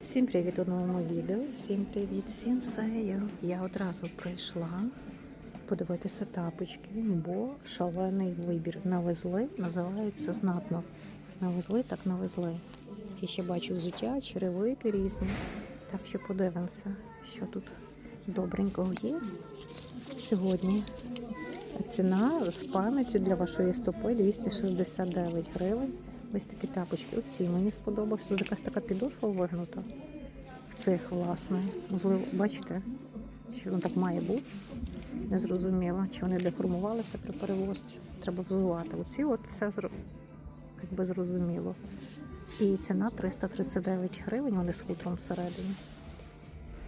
Всім привіт у новому відео. Всім привіт, всім сейл. Я одразу прийшла подивитися тапочки, бо шалений вибір навезли, називається знатно. Навезли, так навезли. І ще бачу взуття, черевики різні. Так що подивимося, що тут добренького є. Сьогодні ціна з пам'яттю для вашої стопи 269 гривень. Ось такі тапочки. Оці мені сподобалось. Тут якась така підошва вигнута. В цих, власне. Можливо, бачите, що воно так має бути. Не зрозуміло, чи вони деформувалися при перевозці. Треба взувати. Оці от все якби зрозуміло. І ціна 339 гривень, вони з хутром всередині.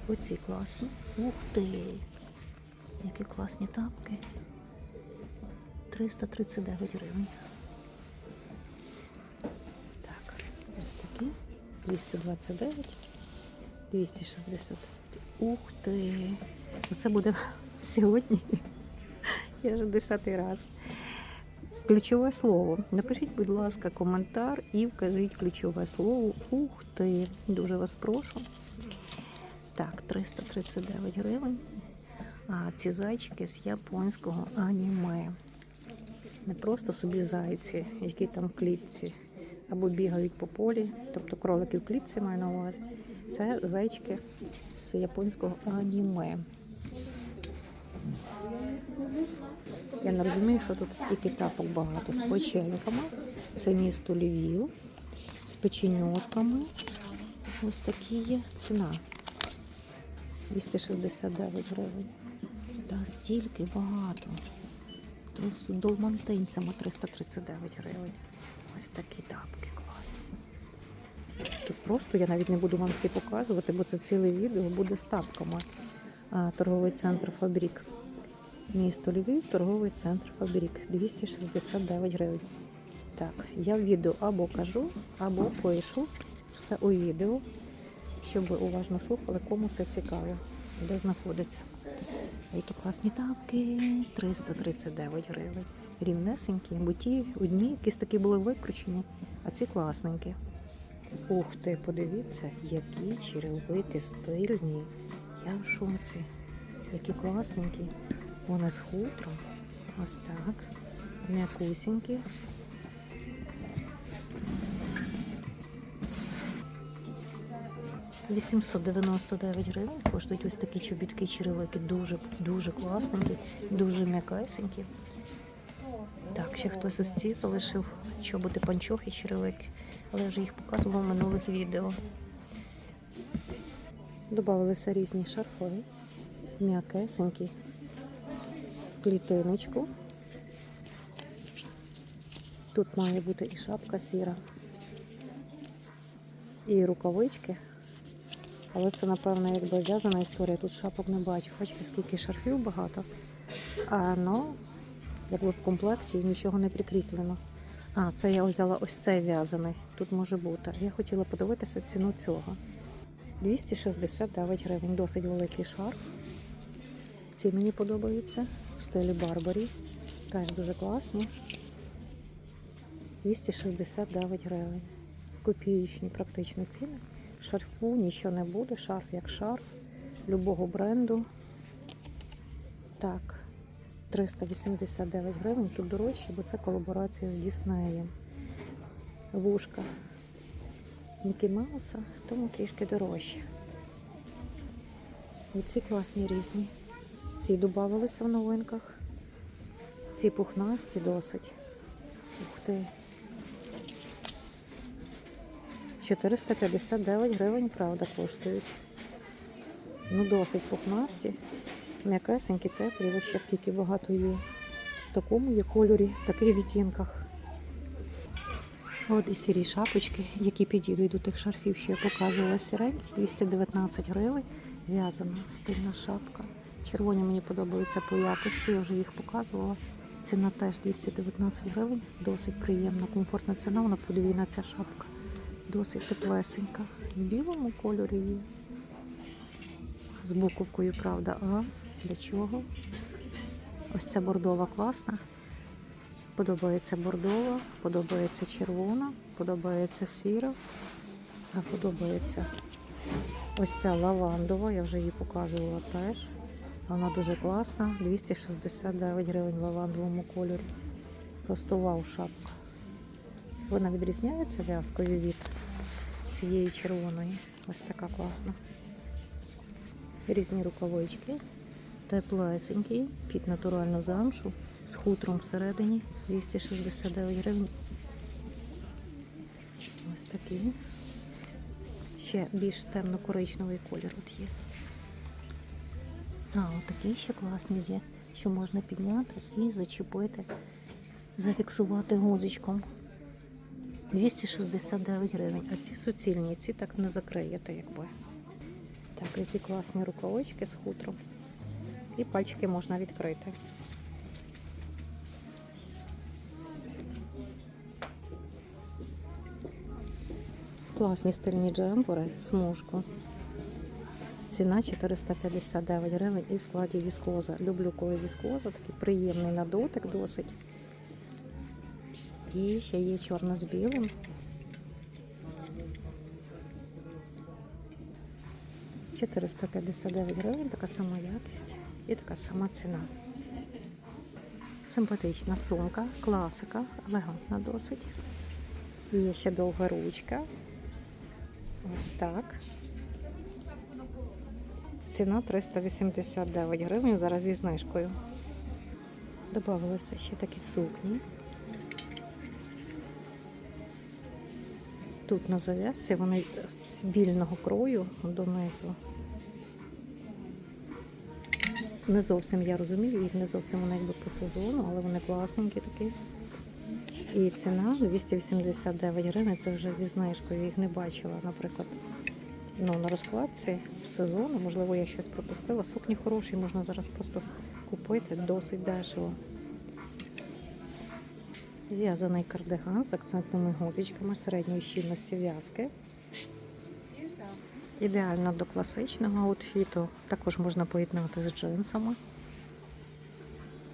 Оці класні. Ух ти! Які класні тапки. 339 гривень. Ось такі. 229, 260. Ух ти! Оце буде сьогодні. Я вже десятий раз. Ключове слово. Напишіть, будь ласка, коментар і вкажіть ключове слово. Ух ти! Дуже вас прошу. Так, 339 гривень. А ці зайчики з японського аніме. Не просто собі зайці, які там в клітці або бігають по полі, тобто кролики в клітці маю на увазі. Це зайчики з японського аніме. Я не розумію, що тут стільки тапок багато з печеньками. Це місто Львів, з печенюшками. Ось такі є ціна. 269 гривень. Та стільки багато. Тут з долмантинцями 339 гривень. Ось такі тапки класні. Тут просто я навіть не буду вам всі показувати, бо це ціле відео буде з тапками. Торговий центр Фабрік. Місто Львів, торговий центр Фабрік. 269 гривень. Так, я в відео або кажу, або пишу все у відео, щоб ви уважно слухали, кому це цікаво, де знаходиться. Які класні тапки, 339 гривень. Рівнесенькі, бо ті одні якісь такі були викручені, а ці класненькі. Ух ти, подивіться, які черевики стильні. Я в шоці. Які класненькі. Вони з хутром. Ось так. М'якусінькі. – 899 гривень коштують ось такі чобітки черевики. Дуже, дуже класненькі, дуже м'якесенькі. Ще хтось ось ці залишив чоботи панчохи черевики, але я вже їх показувала в минулих відео. Добавилися різні шарфи, м'якесенькі, клітиночку. Тут має бути і шапка сіра, і рукавички. Але це, напевно, якби в'язана історія. Тут шапок не бачу. Бачите, скільки шарфів багато. А ну, якби в комплекті нічого не прикріплено. А, це я взяла ось цей в'язаний. Тут може бути. Я хотіла подивитися ціну цього. 269 гривень. Досить великий шарф. Ці мені подобаються в стилі Барбарі. Теж дуже класні. 269 гривень. Копіючні практично ціни. Шарфу нічого не буде, шарф як шарф любого бренду. Так, 389 гривень. Тут дорожче, бо це колаборація з Діснеєм. Вушка Мікі Мауса, тому трішки дорожче. Оці класні різні. Ці додавалися в новинках. Ці пухнасті досить. Ух ти. 459 гривень, правда, коштують. Ну, досить пухнасті, м'якесенькі, теплі, ось ще скільки багато є. В такому є кольорі, в таких відтінках. От і сірі шапочки, які підійдуть до тих шарфів, що я показувала сіренькі, 219 гривень. В'язана стильна шапка. Червоні мені подобаються по якості, я вже їх показувала. Ціна теж 219 гривень, досить приємна, комфортна ціна, вона подвійна ця шапка. Досить теплесенька. В білому кольорі. З буковкою, правда, а для чого? Ось ця бордова класна. Подобається бордова, подобається червона, подобається сіра, а подобається Ось ця лавандова, я вже її показувала теж. Вона дуже класна. 269 гривень в лавандовому кольорі. Просто вау шапка. Вона відрізняється в'язкою від цієї червоної. Ось така класна. Різні рукавички. Теплесенький, під натуральну замшу з хутром всередині 269 гривень. Ось такий. Ще більш темно-коричневий колір от є. А, отакі ще класні є, що можна підняти і зачепити, зафіксувати гузичком. 269 гривень. А ці суцільні, ці так не закриєте, якби. Так, які класні рукавички з хутром. І пальчики можна відкрити. Класні стильні джемпери смужку. Ціна 459 гривень і в складі віскоза. Люблю, коли віскоза, такий приємний на дотик досить. І ще є чорна з білим. – 459 гривень, така сама якість і така сама ціна. Симпатична сумка, класика, елегантна досить. Є ще довга ручка. Ось так. Ціна 389 гривень, зараз зі знижкою. Добавилися ще такі сукні. Тут на зав'язці вони вільного крою донизу. Не зовсім я розумію, їх не зовсім вони якби по сезону, але вони класненькі такі. І ціна 289 гривень, це вже зі знижкою, їх не бачила, наприклад. Ну, на розкладці сезону, можливо, я щось пропустила. Сукні хороші, можна зараз просто купити досить дешево. В'язаний кардиган з акцентними гудзичками середньої щільності в'язки. Ідеально до класичного аутфіту. Також можна поєднати з джинсами.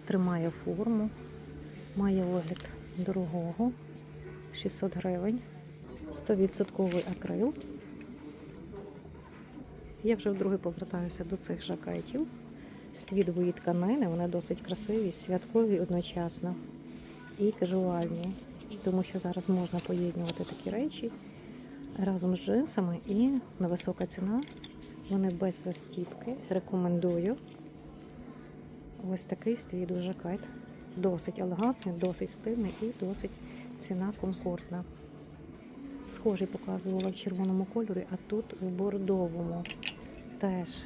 Тримає форму, має вигляд дорогого, 600 гривень, 100% акрил. Я вже вдруге повертаюся до цих жакетів з твідової тканини. Вони досить красиві, святкові одночасно і кажуальні, тому що зараз можна поєднувати такі речі разом з джинсами і невисока ціна. Вони без застіпки. Рекомендую. Ось такий твіду жакет. Досить елегантний, досить стильний і досить ціна комфортна. Схожий показувала в червоному кольорі, а тут в бордовому теж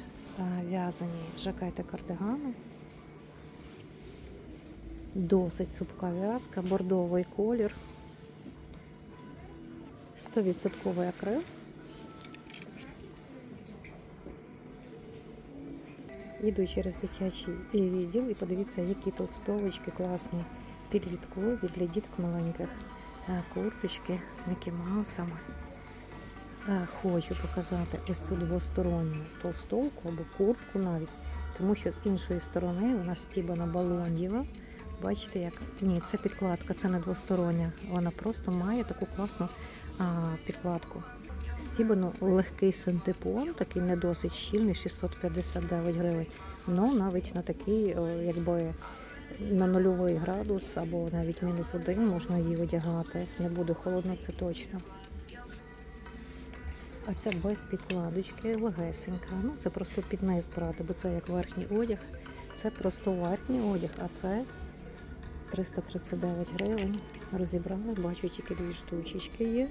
в'язані жакети кардигани. Досить цупка в'язка, бордовий колір. 100% акрил. Іду через дитячий відділ і подивіться, які тут столочки класні, підліткові для діток маленьких. Е, Курточки з Мікі Маусами. Е, Хочу показати ось цю двосторонню толстовку або куртку навіть, тому що з іншої сторони вона стібана балондіва. Бачите, як ні, це підкладка, це не двостороння. Вона просто має таку класну підкладку. Стібано легкий синтепон, такий не досить щільний, 659 гривень. Ну навіть на такий, якби на нульовий градус або навіть мінус один можна її одягати. Не буде холодно, це точно. А ця без підкладочки, легесенька. Ну це просто під низ брати, бо це як верхній одяг. Це просто верхній одяг, а це 339 гривень. Розібрали, бачу, тільки дві штучечки є.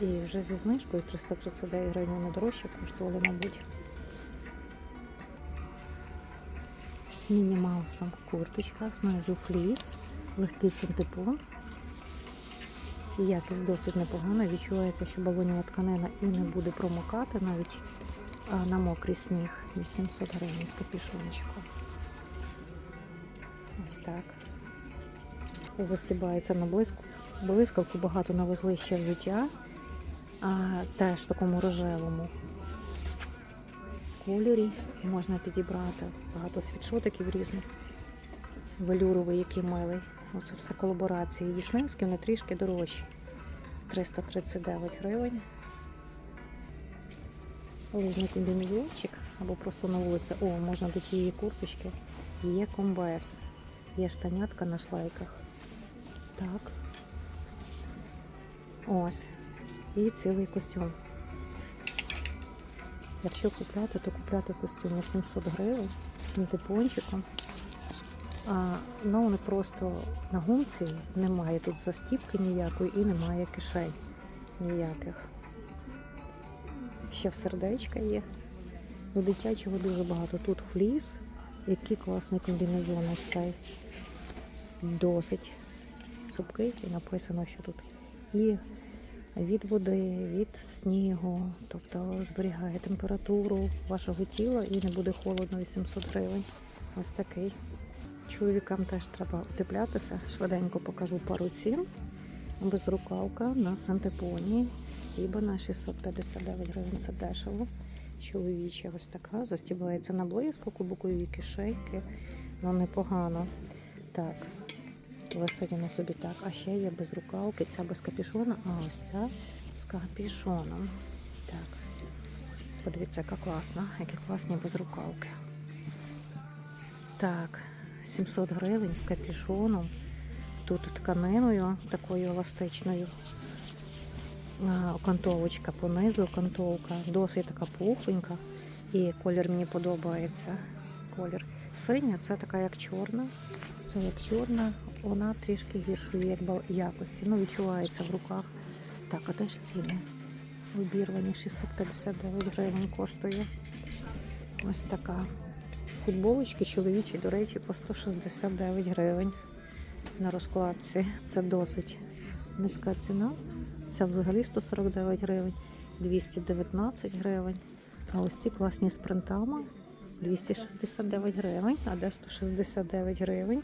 І вже зі знижкою 339 гривень не дорожче коштували, мабуть. З міні-маусом курточка, знизу фліс, легкий синтепон. Якість досить непогана. Відчувається, що балонова тканина і не буде промокати навіть на мокрий сніг. 800 гривень з капюшончиком. Ось так. Застібається на блиску. Блискавку багато навезли ще взуття, а теж в такому рожевому кольорі можна підібрати багато світшотиків різних. Велюровий, який милий. Оце все колаборації. Діснейські, вони трішки дорожчі. 339 гривень. лижний комбінезончик або просто на вулиці. О, можна до тієї курточки. Є комбез, є штанятка на шлейках. Так. Ось. І цілий костюм. Якщо купляти, то купляти костюм на 700 гривень з синтепончиком. А, ну, вони просто на гумці немає тут застіпки ніякої і немає кишень ніяких. Ще в сердечка є. У дитячого дуже багато. Тут фліс, який класний комбінезон ось цей. Досить цупкий і написано, що тут і від води, від снігу, тобто зберігає температуру вашого тіла і не буде холодно 800 гривень. Ось такий. Чоловікам теж треба утеплятися. Швиденько покажу пару цін. Безрукавка на сантепоні. Стібана 659 гривень. Це дешево. Чоловіча ось така. Застібається на блискавку, бокові кишейки. Ну, непогано. Так, висить на собі так. А ще є без рукавки. Ця без капюшона, а ось ця з капюшоном. Так. Подивіться, яка класна, які класні безрукавки. Так, 700 гривень з капюшоном. Тут тканиною такою еластичною. Окантовочка понизу, окантовка досить така пухленька. І колір мені подобається. Колір синя, це така як чорна. Це як чорна, вона трішки гіршої якості. Ну, відчувається в руках. Так, а де ж ціни? Обірвані 659 гривень коштує. Ось така. Футболочки чоловічі, до речі, по 169 гривень на розкладці. Це досить низька ціна. Ця взагалі 149 гривень, 219 гривень. А ось ці класні з принтами 269 гривень, а де 169 гривень.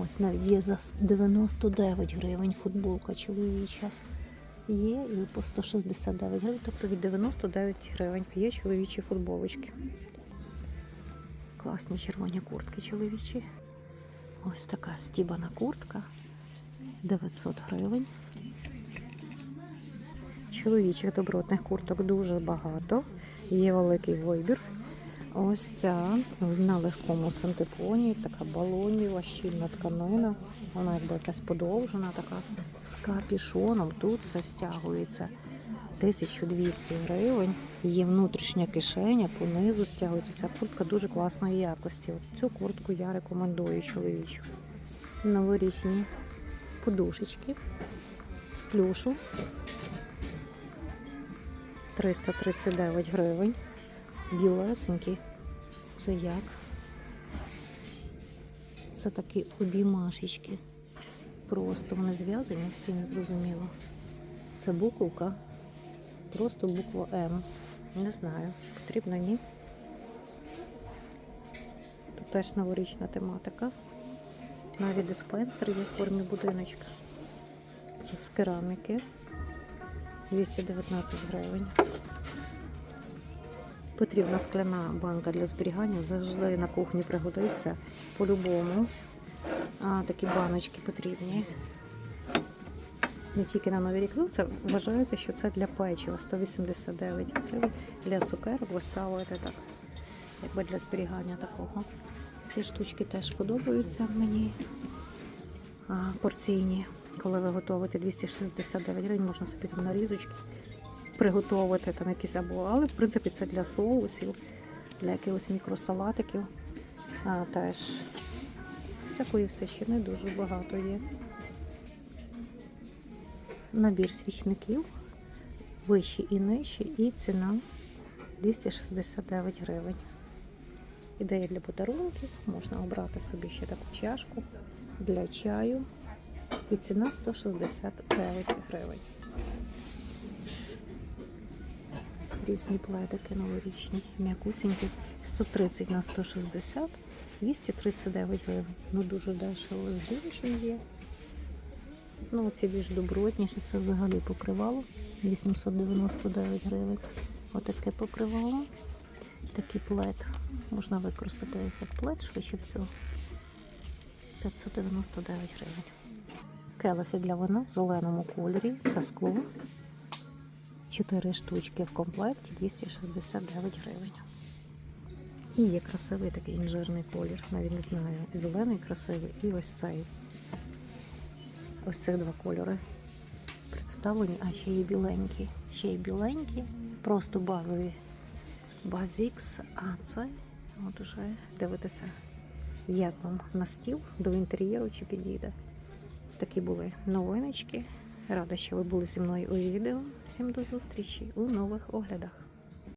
Ось навіть є за 99 гривень футболка чоловіча. Є і по 169 гривень, тобто від 99 гривень є чоловічі футболочки. Класні червоні куртки чоловічі. Ось така стібана куртка 900 гривень. Чоловічих добротних курток дуже багато. Є великий вибір. Ось ця на легкому синтепоні, така балоніва, щільна тканина. Вона якби якась подовжена, така з капішоном. Тут все стягується 1200 гривень. Є внутрішня кишеня, понизу стягується. Ця куртка дуже класної якості. От цю куртку я рекомендую чоловічу. Новорічні подушечки з плюшу. 339 гривень. Білесенькі. Це як? Це такі обіймашечки. Просто вони зв'язані, всі не зрозуміло. Це буковка. Просто буква М. Не знаю, потрібно ні. Тут теж новорічна тематика. Навіть диспенсер є в формі будиночка. З кераміки. 219 гривень. Потрібна скляна банка для зберігання. Завжди на кухні пригодиться по-любому. Такі баночки потрібні. Не тільки на Новий рік. Ну, це вважається, що це для печива 189 гривень. Для цукерок ви ставите так, якби для зберігання такого. Ці штучки теж подобаються мені. Порційні. Коли ви готуєте 269 гривень, можна собі там нарізочки приготувати там якісь або, але в принципі це для соусів, для якихось мікросалатиків. А, теж всякої всячини дуже багато є. Набір свічників, вищі і нижчі, і ціна 269 гривень. Ідея для подарунків, можна обрати собі ще таку чашку для чаю. І ціна 169 гривень. Різні пледики новорічні, м'якусінькі, 130 на 160, 239 гривень. Ну дуже дешево з більшим є. Ну, ці більш добротніші, це взагалі покривало. 899 гривень. Отаке покривало. Такий плед. Можна використати як плед, швидше всього. 599 гривень. Келихи для вина в зеленому кольорі. Це скло. 4 штучки в комплекті 269 гривень. І є красивий такий інжирний колір, навіть не знаю, зелений красивий, і ось цей. Ось цих два кольори представлені, а ще є біленькі. Ще є біленькі, просто базові. Базікс, а це от уже дивитися, як вам на стіл до інтер'єру чи підійде. Такі були новиночки. Рада, що ви були зі мною у відео. Всім до зустрічі у нових оглядах.